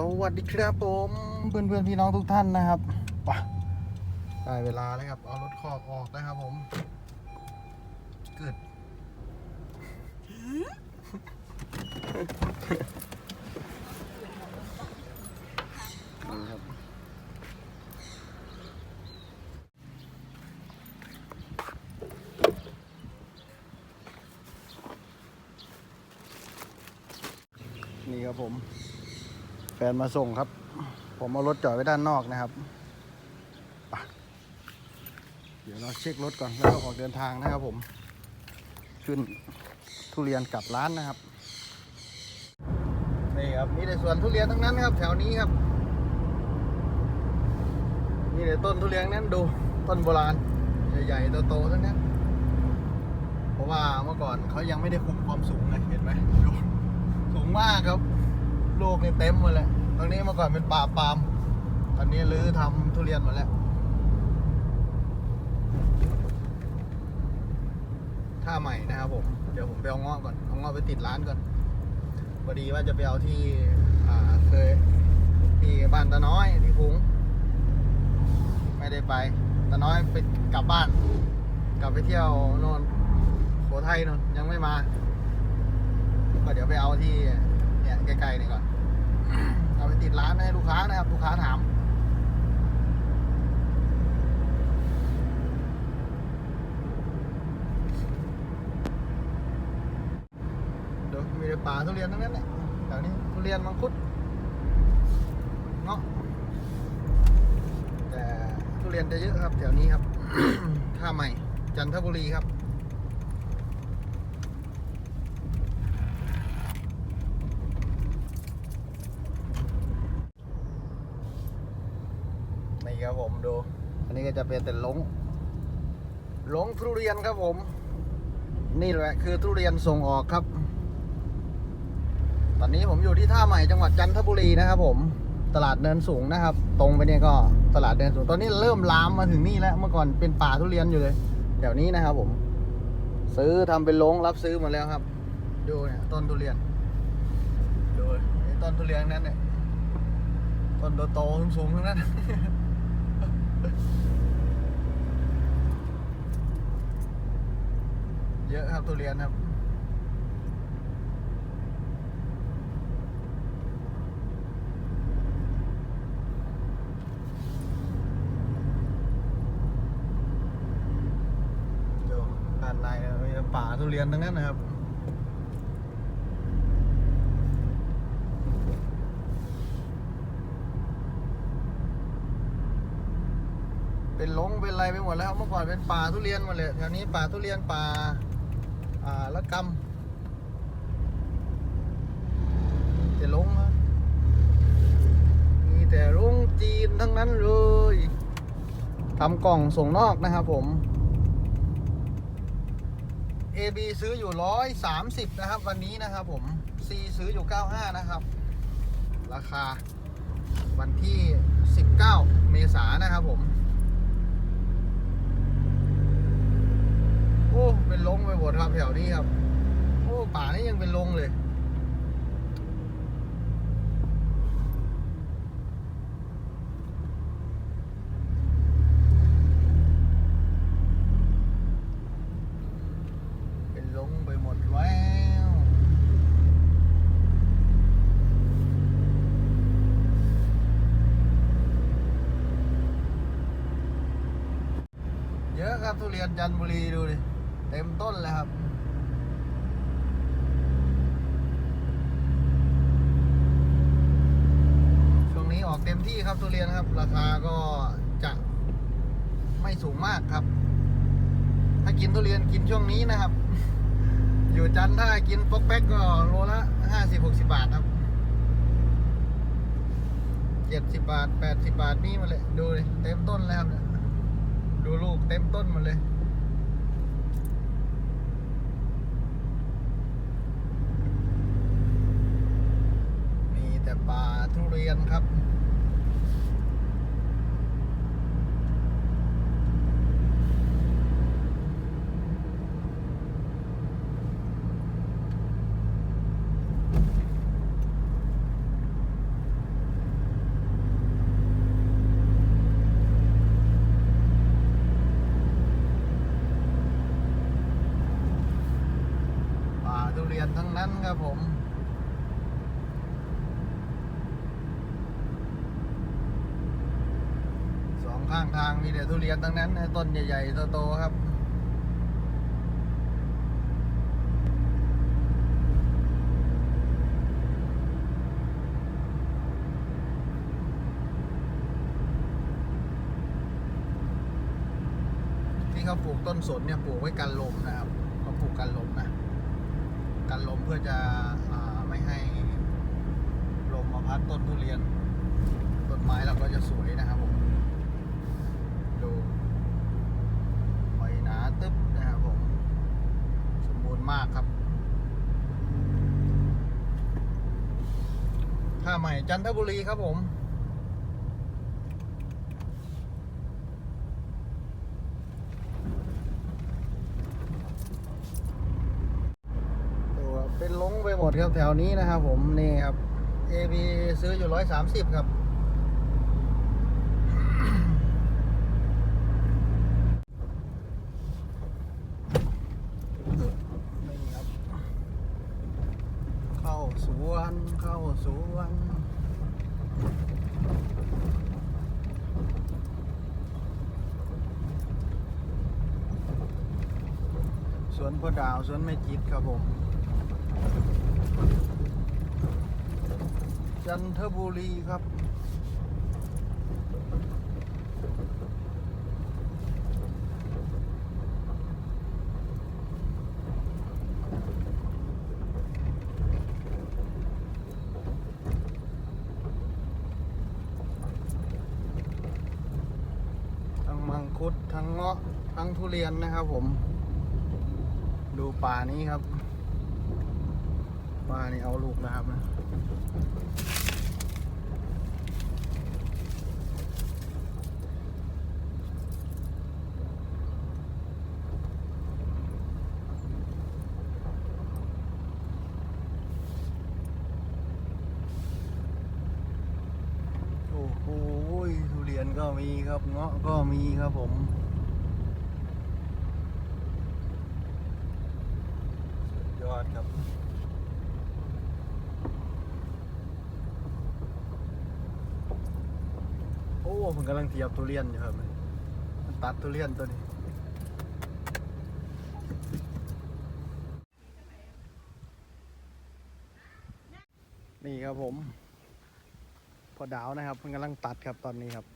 สวัสดีครับผมเพื่อนเพื่อนๆพี่น้องทุกท่านนะครับไปได้เวลาแล้วครับเอารถคอกออกนะครับผมเกิดนี่ครับนี่ครับผม แฟนมาส่งครับ ผมเอารถจอดไว้ด้านนอกนะครับ เดี๋ยวเราเช็ครถก่อนแล้วออกเดินทางนะครับผม ขึ้นทุเรียนกลับร้านนะครับ นี่ครับมีแต่สวนทุเรียนทั้งนั้นครับ แถวนี้ครับนี่แต่ต้นทุเรียนนั้นดูต้นโบราณใหญ่ๆโตๆทั้งนั้นเพราะว่าเมื่อก่อนเขายังไม่ได้คุมความสูงไงเห็นไหมดูสูงมากครับ ลูกนี่เต็มหมดเลยตรงนี้เมื่อก่อนเป็นป่าปาล์มตอนนี้รื้อทำทุเรียนหมดแล้ว ท่าใหม่นะครับผม เดี๋ยวผมไปเอาเงาะก่อน เอาเงาะไปติดร้านก่อนพอดีว่าจะไปเอาที่เคยที่บ้านตาน้อยที่คุ้งไม่ได้ไปตาน้อยไปกลับบ้าน กลับไปเที่ยวโน่นโขทัยโน่นยังไม่มา ก็เดี๋ยวไปเอาที่เนี่ยใกล้ๆนี่ก่อน เอาไปติดร้านให้ลูกค้านะครับ ลูกค้าถาม เดี๋ยวมีแต่ป่าทุเรียนทั้งนั้นแหละแถวนี้ทุเรียนมังคุดเงาะแต่ทุเรียนจะเยอะครับแถวนี้ครับท่าใหม่จันทบุรีครับ นี่ครับผมดู อันนี้ก็จะเป็นแต่หลงหลงทุเรียนครับผม นี่แหละคือทุเรียนส่งออกครับ ตอนนี้ผมอยู่ที่ท่าใหม่จังหวัดจันทบุรีนะครับผมตลาดเนินสูงนะครับ ตรงไปเนี่ยก็ตลาดเนินสูง ตอนนี้เริ่มลามมาถึงนี่แล้ว เมื่อก่อนเป็นป่าทุเรียนอยู่เลยแถวนี้นะครับผม ซื้อทำเป็นโรงรับซื้อมาแล้วครับ ดูเนี่ยต้นทุเรียนดูไอ้ต้นทุเรียนนั้นเนี่ยต้นโตๆสูงๆทั้งนั้น ยอะครับทุเรียนครับด้านในมีป่าทุเรียนทั้งนั้นนะครับเป็นหลงเป็นอะไรไปหมดแล้วครับเมื่อก่อนเป็นป่าทุเรียนหมดเลยแถวนี้ป่าทุเรียนป่า่าละกำแต่หลงมีแต่โรงจีนทั้งนั้นเลยทำกล่องส่งนอกนะครับผม AB ซื้ออยู่ร้อยสามสิบนะครับ วันนี้นะครับผม C ซื้ออยู่เก้าห้านะครับ ราคาวันที่สิบเก้าเมษายนนะครับผม โอ้ เป็นลงไปหมด ครับแถวนี้ครับ โอ้ป่านี่ยังเป็นลงเลยเป็นลงไปหมดแล้วเยอะครับทุเรียนจันทบุรีดูดิ เต็มต้นเลยครับช่วงนี้ออกเต็มที่ครับทุเรียนครับ ราคาก็จะไม่สูงมากครับ ถ้ากินทุเรียนกินช่วงนี้นะครับ อยู่จันทร์ถ้ากินป๊อกแป๊กก็โลละห้าสิบหกสิบาทครับเจ็ดสิบบาทแปดสิบาทนี่มาเลย ดูเลยเต็มต้นแล้วเนี่ยดูลูกเต็มต้นมาเลย ทุเรียนครับทุเรียนทั้งนั้นครับผม ข้างทางมีแต่ทุเรียนทั้งนั้นต้นใหญ่ๆโตๆครับที่เขาปลูกต้นสนเนี่ยปลูกไว้กันลมนะครับเขาปลูกกันลมนะกันลมเพื่อจะอไม่ให้ลมมาพัดต้นทุเรียนต้นไม้เราก็จะสวยนะครับผม ดูใบหนาตึ๊บนะครับผม สมบูรณ์มากครับ ท่าใหม่ จันทบุรีครับผมตัวเป็นลงไปหมดครับแถวนี้นะครับผม นี่ครับ AB ซื้ออยู่ร้อยสามสิบครับนี่ครับเข้าสวน เข้าสวน สวนพ่อดาวสวนแม่จิตครับผม จันทบุรีครับทั้งมังคุดทั้งเงาะทั้งทุเรียนนะครับผม ป่านี้ครับ ป่านี่เอาลูกนะครับนะโอ้โหทุเรียนก็มีครับเงาะก็มีครับผม สุดยอดครับ โอ้ผมกำลังเทียบทุเรียนอยู่ครับมันตัดทุเรียนตัวนี้นี่ครับผม พอดาวนะครับมันกำลังตัดครับตอนนี้ครับ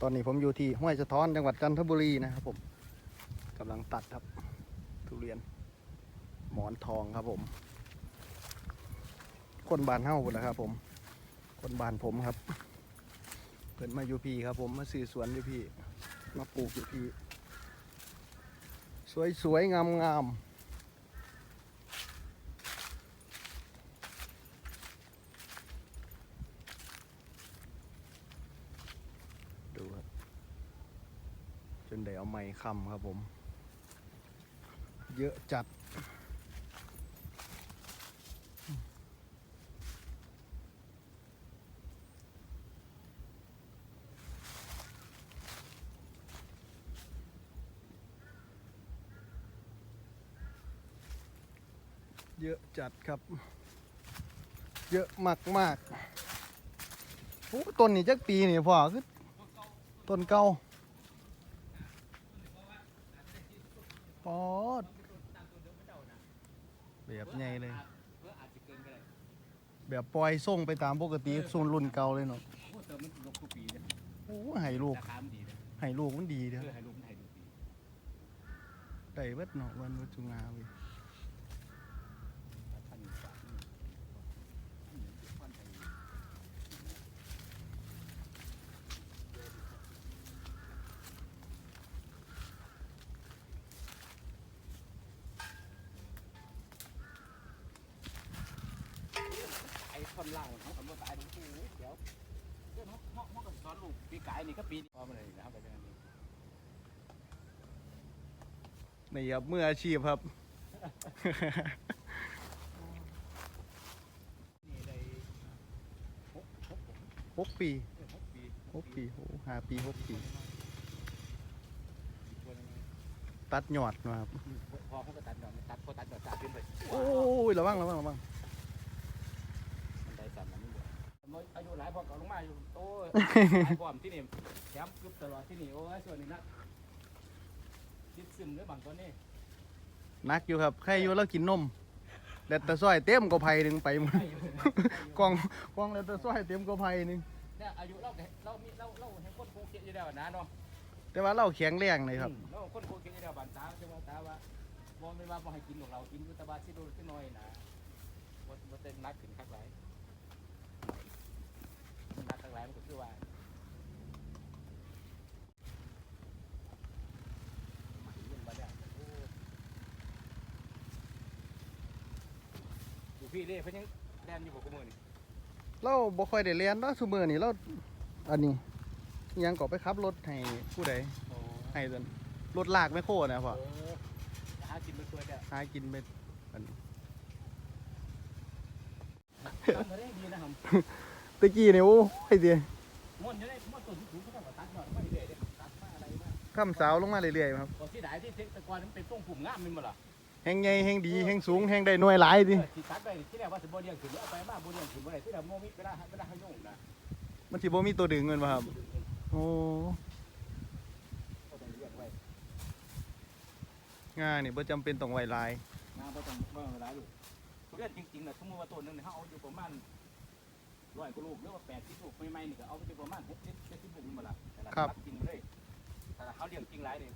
ตอนนี้ผมอยู่ที่ห้วยสะท้อนจังหวัดจันทบุรีนะครับผมกำลังตัดครับ ทุเรียน หมอนทองครับผม คนบานเฮ้าหมดแล้วครับผม คนบานผมครับ เพิ่นมาอยู่พี่ครับผมมาซื้อสวนอยู่พี่ มาปลูกอยู่พี่ สวยๆงามๆดูครับ จนได้เอาไม้คำครับผม เยอะจัด เยอะจัดครับ เยอะมากมากๆโอ้ต้นนี้จักปีนี่พ่อคือต้นเก่าปอดแบบใหญ่เลยเพื่ออาจจะเกินก็ได้แบบปล่อยส่งไปตามปกติส่งรุ่นเก่าเลยเนาะโอ้เติมมันลงทุกปีเลยโอ้ให้ลูกราคามันดีเลยให้ลูกมันดีเด้อเพื่อให้ลูกมันให้ดูปีได้เบิดเนาะวันวัจุงาเว้ย พันกว่านี่พันไทยไอ้คนล่างของคำว่าตายทั้งคู่เดี๋ยวเรื่อง มอกมอกกับซ้อนลูกปีกายนี่ก็ปีนี้พอมาเลยนะครับไปเป็นอันนี้นี่ครับมืออาชีพครับ นี่ได้หกหกหกปีเออหกปีหกปีโอ้ห้าปีหกปีอีกคนหนึ่งตัดหยอดนะครับ พอเขาก็ตัดดอกตัดพอตัดดอกตาขึ้นไปโอ้ยระวังระวังระวัง มันได้สั่นมันบ่มัน อายุหลายพอเก่าลงมาอยู่โอ้ยหลายพร้อมที่นี่แถมกึบตลอดที่นี่โอ้ยส่วนนี้นะยึดซึมด้วยบางตัวนี่นักอยู่ครับใครอยู่แล้วกินนมแลดแตะซ้อยเต็มก็ไผ่หนึ่งไปหมดให้อยู่กล่องกล่องแลดแตะซ้อยเต็มก็ไผ่หนึ่งเนี่ยอายุเราเรามีเราเราเห็นคนโคเกะอยู่แล้วนะเนาะแต่ว่าเราแข็งแรงเลยครับ อืมเราคนโคเกะอยู่แล้วบานตาจะว่าตาว่าบ่ไม่ว่าบ่ให้กินของเรากินอยู่แตะบาสิโดนสิน้อยนะบ่บ่เต้นนักขึ้นคักหลายมันนักคักหลายมันก็คือว่าหมายเรื่องบ่ได้โอ้อยู่ พี่เด้เพิ่นยังแล่นอยู่บ่กูมื้อนี่เราบ่ค่อยได้เรียนเนาะซุมื้อนี้เราอันนี้อิหยังก็ไปขับรถให้ผู้ใดโอ้ให้ซั่นรถลากไม่โคนะพ่อเออหากินไม่ควรเนี่ยหากินไปอันทำมาได้ดีนะครับตะกี้นี่โอ้ยเดียม่วนจะได้ม่วนตัวสูงๆเขาก็ตัดหน่อยไม่ได้เด้ตัดมาอะไรมาข้ามสาวลงมาเรื่อยๆครับก่อนที่ไหนที่เทคตะกอนมันเป็นต้งผุ่มงามมันบ่ล่ะ แฮงใหญ่แฮงดีแฮงสูงแฮงได้หน่วยหลายดิเออที่ตัดไปที่แรกว่าสิบ่เลี้ยงขึ้นเอาไปมาบ่เลี้ยงขึ้นบ่ได้ที่เราโมมิเวลาเวลาเขาโยงนะมันสิบ่มีตัวดึงแม่นบ่ครับ โอ้ก็ต้องเลี้ยงไว้งานี่บ่จำเป็นต้องไว้หลาย งานบ่ต้องบ่เวลาลูกเลือดจริงๆน่ะสมมุติว่าตัวนึงเนี่ยเฮาเอาอยู่ประมาณร้อยกว่าลูกหรือว่า80ลูกใหม่ๆนี่ก็เอาไปอยู่ประมาณ60 70ลูกนี่บ่ล่ะแต่ละตัดจริงเลยถ้าเขาเลี้ยงจริงหลายนี่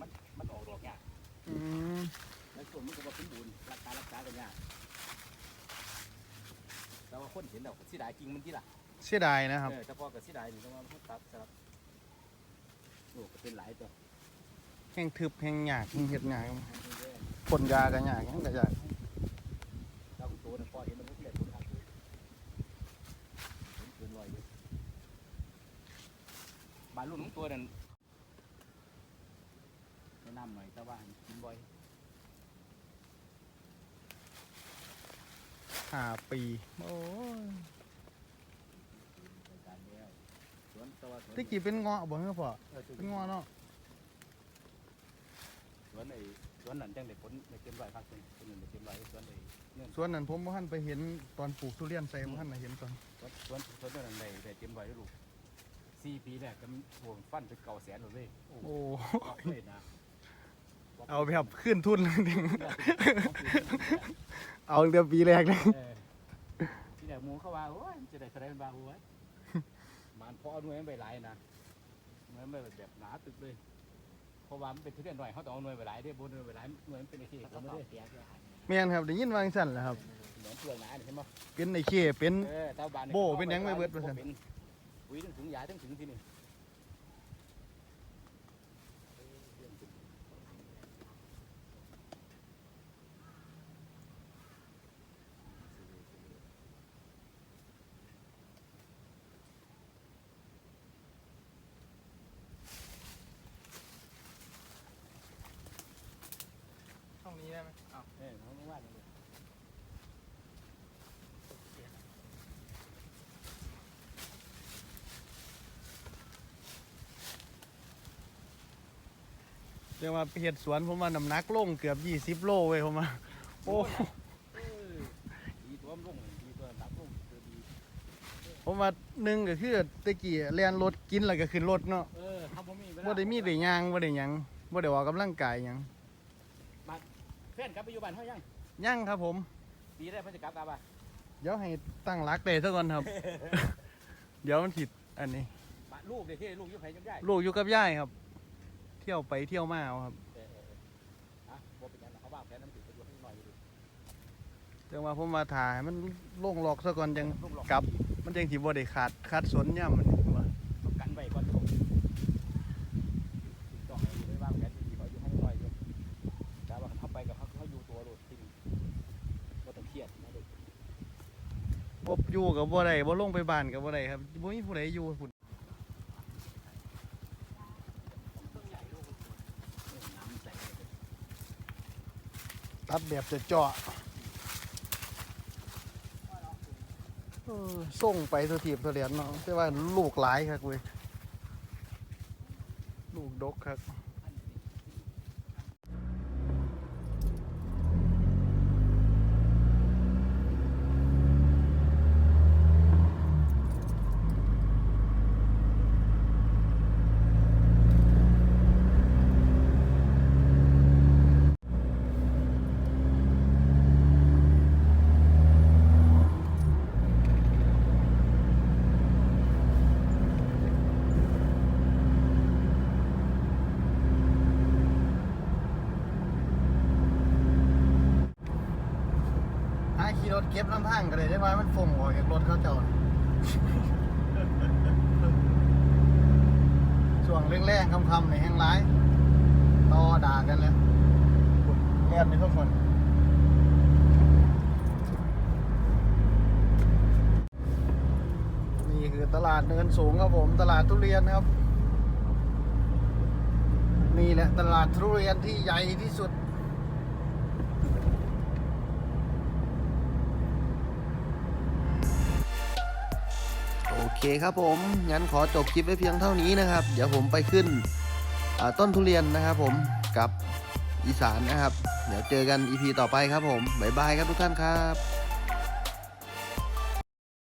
มันมันออกดอกยาก อืมแล้วส่วนมันก็บ่สมบูรณ์รักษารักษากันยากแต่ว่าคนเห็นแล้วเสิดายจริงมันที่ล่ะเสียดายนะครับ เออเฉพาะกับเสิดายนี่ต้องว่ามันตัดสลับโอ้ก็เป็นหลายตัวแฮงทึบแฮงยากแฮงเฮ็ดยากพ่นยาก็ยากหยังก็ยากเราตัวนึงพอเห็นมันก็เกลียดคนทักเห็นเกินร้อยอยู่บานรุ่นของตัวนั้น แนะนำหน่อยแต่ว่ากินบ่อยห้าปี โอ้ยรายการแล้วสวนตัวสวนตะกี้เป็นเงาะบ่ฮะพ่อเออเป็นเงาะเนาะสวนไอ้สวนนั้นจังได้ผลได้เต็มร้อยครับสวนนั้นได้เต็มร้อยสวนไอ้เนี่ยส่วนนั้นผมบ่ทันไปเห็นตอนปลูกทุเรียนใส่บ่ทันน่ะเห็นตอนสวนสวนสวนนั้นได้ได้เต็มร้อยแล้วลูกสี่ปีแรกก็โหฟันไปเก่าแสนหมดเลยโอ้โหโอ้บอกเลยนะ เอาแบบขึ้นทุนเลยดิเอาตั้งแต่ปีแรกเลยเออที่ไหนหมูเขาว่าโอ้ยจะได้แสดงเป็นบาหัวมันพอเอาหน่วยมันไปหลายนะหน่วยมันไปแบบหนาตึกเลยเพราะว่ามันเป็นทุเรียนหน่อยเขาต้องเอาหน่วยไปหลายเด้บนหน่วยไปหลายหน่วยมันเป็นไอ้ที่เขาไม่ได้แม่นครับได้ยินว่าจังซั่นแหละครับ เหมือนเปลือกหนาเนี่ยใช่ไหมเป็นไอ้เข้เป็น เออเต้าบานโบ้เป็นหยังไม่เบิดว่าซั่น เป็นปุ๋ยถึงถุงยาถึงถึงที่นี่ องนี้ได้ไหมอ้าวเออเขาไม่ว่าเลยเรียกว่าเฮ็ดสวนผมว่าน้ำหนักลงเกือบ20โลเว้ยผมว่าโอ้เออดีตัวมันลงดีตัวหนักลงตัวดีผมว่าหนึ่งก็คือตะกี้เรียนรถกินแล้วก็ขึ้นรถเนาะเออเขาบ่มีเวลา บ่ได้มีได้ย่างบ่ได้หยังบ่ได้ออกกำลังกายหยัง เพื่อนกลับไปอยู่บ้านเขายังย่างครับผม ปีแรกเพิ่นจะกลับกลับอะเดี๋ยวให้ตั้งรักได้ซะก่อนครับ เดี๋ยวมันผิดอันนี้ บ้านลูกเด็กที่ลูกอยุ่ไผจำได้ลูกอยู่กับยายครับ เที่ยวไปเที่ยวมาเอาครับเออเออเอออะบ่เป็นหยังหรอกเขาว่างแผนน้ำติดไปอยู่ให้หน่อยอยู่แต่ว่าผมมาถ่ายมันลงหลอกซะก่อนจัง ลูกหลอก กลับ มันจังสิบ่ได้ขาดขาดสนย่ำมันว่า ต้องกันไว้ก่อนลูกต้องให้อยู่ได้ว่างแผนดีๆเขาอยู่ให้หน่อยอยู่แต่ว่าเขาไปกับเขาเขาอยู่ตัวโดดทิ้งบ่ต้องเครียดนะลูก บ่ อยู่กับบ่ได้บ่ลงไปบ้านกับบ่ได้ครับบ่มีผู้ใดอยู่พุ่นตัดแบบจะเจาะส่งไปตัวทีบตัวเหรียญเนาะแต่ว่าลูกหลายครับเว้ยลูกดกครับ เก็บน้ำพังก็ได้ได้ไหมมันฟงออกจากรถเขาเจ้าช่วงแรงๆคำๆในแห้งร้ายต่อด่ากันแล้วเรียนนี่ทุกคนนี่คือตลาดเนินสูงครับผม ตลาดทุเรียนครับนี่แหละตลาดทุเรียนที่ใหญ่ที่สุด เคครับผมงั้นขอจบคลิปไว้เพียงเท่านี้นะครับ เดี๋ยวผมไปขึ้นต้นทุเรียนนะครับผมกับอีสานนะครับ เดี๋ยวเจอกัน EP ต่อไปครับผมบ๊ายบายครับทุกท่านครับ